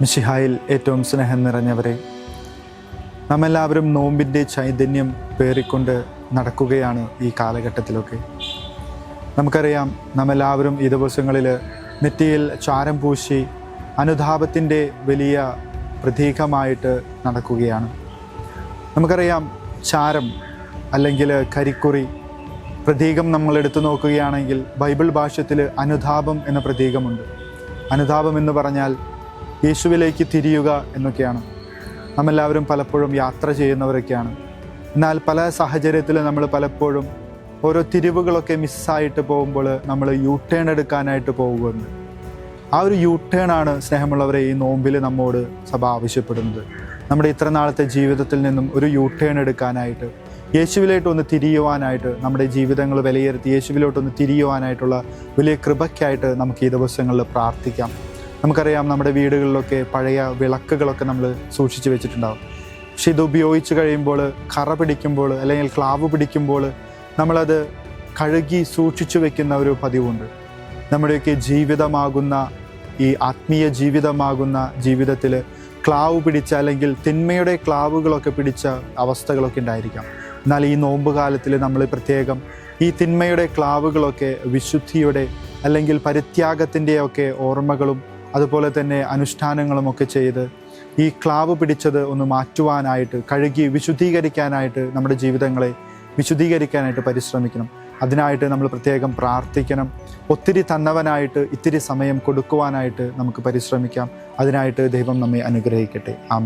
മിഷിഹായിൽ ഏറ്റവും സ്നേഹം നിറഞ്ഞവരെ നമ്മെല്ലാവരും നോമ്പിന്റെ ചൈതന്യം പേറിക്കൊണ്ട് നടക്കുകയാണ് ഈ കാലഘട്ടത്തിലൊക്കെ. നമുക്കറിയാം നമ്മെല്ലാവരും ഈ ദിവസങ്ങളിൽ നെറ്റിയിൽ ചാരം പൂശി അനുതാപത്തിന്റെ വലിയ പ്രതീകമായിട്ട് നടക്കുകയാണ്. നമുക്കറിയാം ചാരം അല്ലെങ്കിൽ കരിക്കുറി പ്രതീകം നമ്മൾ എടുത്തു നോക്കുകയാണെങ്കിൽ ബൈബിൾ ഭാഷത്തിൽ അനുതാപം എന്ന പ്രതീകമുണ്ട്. അനുതാപം എന്ന് പറഞ്ഞാൽ യേശുവിലേക്ക് തിരിയുക എന്നൊക്കെയാണ്. നമ്മെല്ലാവരും പലപ്പോഴും യാത്ര ചെയ്യുന്നവരൊക്കെയാണ്. എന്നാൽ പല സാഹചര്യത്തിൽ നമ്മൾ പലപ്പോഴും ഓരോ തിരിവുകളൊക്കെ മിസ്സായിട്ട് പോകുമ്പോൾ നമ്മൾ യു ടേൺ എടുക്കാനായിട്ട് പോവുകയുണ്ട് ആ ഒരു യു ടേൺ ആണ് സ്നേഹമുള്ളവരെ ഈ നോമ്പിൽ നമ്മോട് സഭ ആവശ്യപ്പെടുന്നത്. നമ്മുടെ ഇത്ര നാളത്തെ ജീവിതത്തിൽ നിന്നും ഒരു യു ടേൺ എടുക്കാനായിട്ട് യേശുവിലോട്ട് ഒന്ന് തിരിയുവാനായിട്ട് നമ്മുടെ ജീവിതങ്ങൾ വിലയിരുത്തി യേശുവിലോട്ടൊന്ന് തിരിയുവാനായിട്ടുള്ള വലിയ കൃപയ്ക്കായിട്ട് നമുക്ക് ഈ ദിവസങ്ങളിൽ പ്രാർത്ഥിക്കാം. നമുക്കറിയാം നമ്മുടെ വീടുകളിലൊക്കെ പഴയ വിളക്കുകളൊക്കെ നമ്മൾ സൂക്ഷിച്ചു വെച്ചിട്ടുണ്ടാവും. പക്ഷെ ഇത് ഉപയോഗിച്ച് കഴിയുമ്പോൾ കറ പിടിക്കുമ്പോൾ അല്ലെങ്കിൽ ക്ലാവ് പിടിക്കുമ്പോൾ നമ്മളത് കഴുകി സൂക്ഷിച്ചു വെക്കുന്ന ഒരു പതിവുണ്ട്. നമ്മുടെയൊക്കെ ജീവിതമാകുന്ന ഈ ആത്മീയ ജീവിതമാകുന്ന ജീവിതത്തിൽ ക്ലാവ് പിടിച്ച അല്ലെങ്കിൽ തിന്മയുടെ ക്ലാവുകളൊക്കെ പിടിച്ച അവസ്ഥകളൊക്കെ ഉണ്ടായിരിക്കാം. എന്നാൽ ഈ നോമ്പ് കാലത്തിൽ നമ്മൾ പ്രത്യേകം ഈ തിന്മയുടെ ക്ലാവുകളൊക്കെ വിശുദ്ധിയുടെ അല്ലെങ്കിൽ പരിത്യാഗത്തിന്റെയൊക്കെ ഓർമ്മകളും അതുപോലെ തന്നെ അനുഷ്ഠാനങ്ങളുമൊക്കെ ചെയ്ത് ഈ ക്ലാവ് പിടിച്ചത് ഒന്ന് മാറ്റുവാനായിട്ട് കഴുകി വിശുദ്ധീകരിക്കാനായിട്ട് നമ്മുടെ ജീവിതങ്ങളെ വിശുദ്ധീകരിക്കാനായിട്ട് പരിശ്രമിക്കണം. അതിനായിട്ട് നമ്മൾ പ്രത്യേകം പ്രാർത്ഥിക്കണം. ഒത്തിരി തന്നവനായിട്ട് ഇത്തിരി സമയം കൊടുക്കുവാനായിട്ട് നമുക്ക് പരിശ്രമിക്കാം. അതിനായിട്ട് ദൈവം നമ്മെ അനുഗ്രഹിക്കട്ടെ. ആം